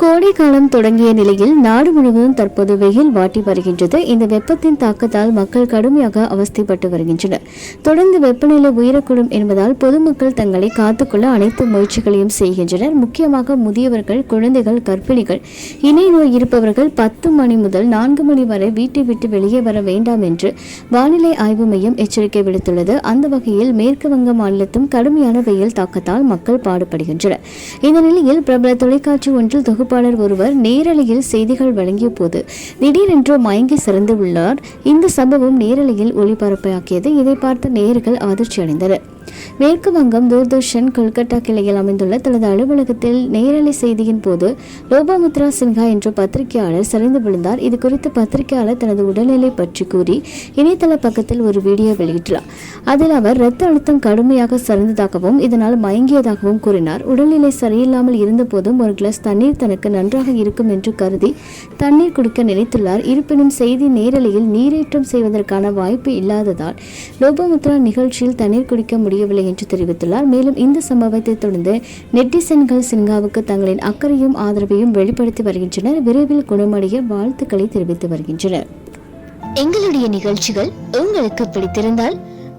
கோடை காலம் தொடங்கிய நிலையில் நாடு முழுவதும் தற்போது வெயில் வாட்டி வருகின்றது. இந்த வெப்பத்தின் தாக்கத்தால் மக்கள் கடுமையாக அவஸ்தைப்பட்டு வருகின்றனர். தொடர்ந்து வெப்பநிலை உயரக்கூடும் என்பதால் பொதுமக்கள் தங்களை காத்துக்கொள்ள அனைத்து முயற்சிகளையும் செய்கின்றனர். முக்கியமாக முதியவர்கள் குழந்தைகள் கர்ப்பிணிகள் இணை நோய் இருப்பவர்கள் பத்து மணி முதல் நான்கு மணி வரை வீட்டை விட்டு வெளியே வர வேண்டாம் என்று வானிலை ஆய்வு மையம் எச்சரிக்கை விடுத்துள்ளது. அந்த வகையில் மேற்கு வங்க மாநிலத்தும் கடுமையான வெயில் தாக்கத்தால் மக்கள் பாடுபடுகின்றனர். இந்த நிலையில் பிரபல தொலைக்காட்சி ஒன்றில் தொகு தொகுப்பாளர் ஒருவர் நேரலையில் செய்திகள் வழங்கிய போது திடீரென்று மயங்கி சிறந்து உள்ளார். இந்த சம்பவம் நேரலையில் ஒளிபரப்பாக்கியது. இதை பார்த்து நேயர்கள் அதிர்ச்சி அடைந்தனர். மேற்கு வங்கம் தூர்தர்ஷன் கொல்கட்டா கிளையில் அமைந்துள்ள தனது அலுவலகத்தில் நேரலை செய்தியின் போது லோபாமுத்ரா சின்ஹா என்ற பத்திரிகையாளர் சரிந்து விழுந்தார். இது குறித்து பத்திரிகையாளர் தனது உடல்நிலை பற்றி கூறி இணையதள பக்கத்தில் ஒரு வீடியோ வெளியிட்டார் அதில் அவர் இரத்த அழுத்தம் கடுமையாக சரிந்ததாகவும் இதனால் மயங்கியதாகவும் கூறினார். உடல்நிலை சரியில்லாமல் இருந்தபோதும் ஒரு கிளாஸ் தண்ணீர் தனக்கு நன்றாக இருக்கும் என்று கருதி தண்ணீர் குடிக்க நினைத்துள்ளார். இருப்பினும் செய்தி நேரலையில் நீரேற்றம் செய்வதற்கான வாய்ப்பு இல்லாததால் லோபமுத்ரா நிகழ்ச்சியில் தண்ணீர் குடிக்க முடியவில்லை என்று தெரிவித்துள்ளார். மேலும் இந்த சம்பவத்தை தொடர்ந்து நெட்டிசன்கள் சின்ஹாவுக்கு தங்களின் அக்கறையும் ஆதரவையும் வெளிப்படுத்தி வருகின்றனர். விரைவில் குணமடைய வாழ்த்துக்களை தெரிவித்து வருகின்றனர். எங்களுடைய நிகழ்ச்சிகள் உங்களுக்கு பிடித்திருந்தால்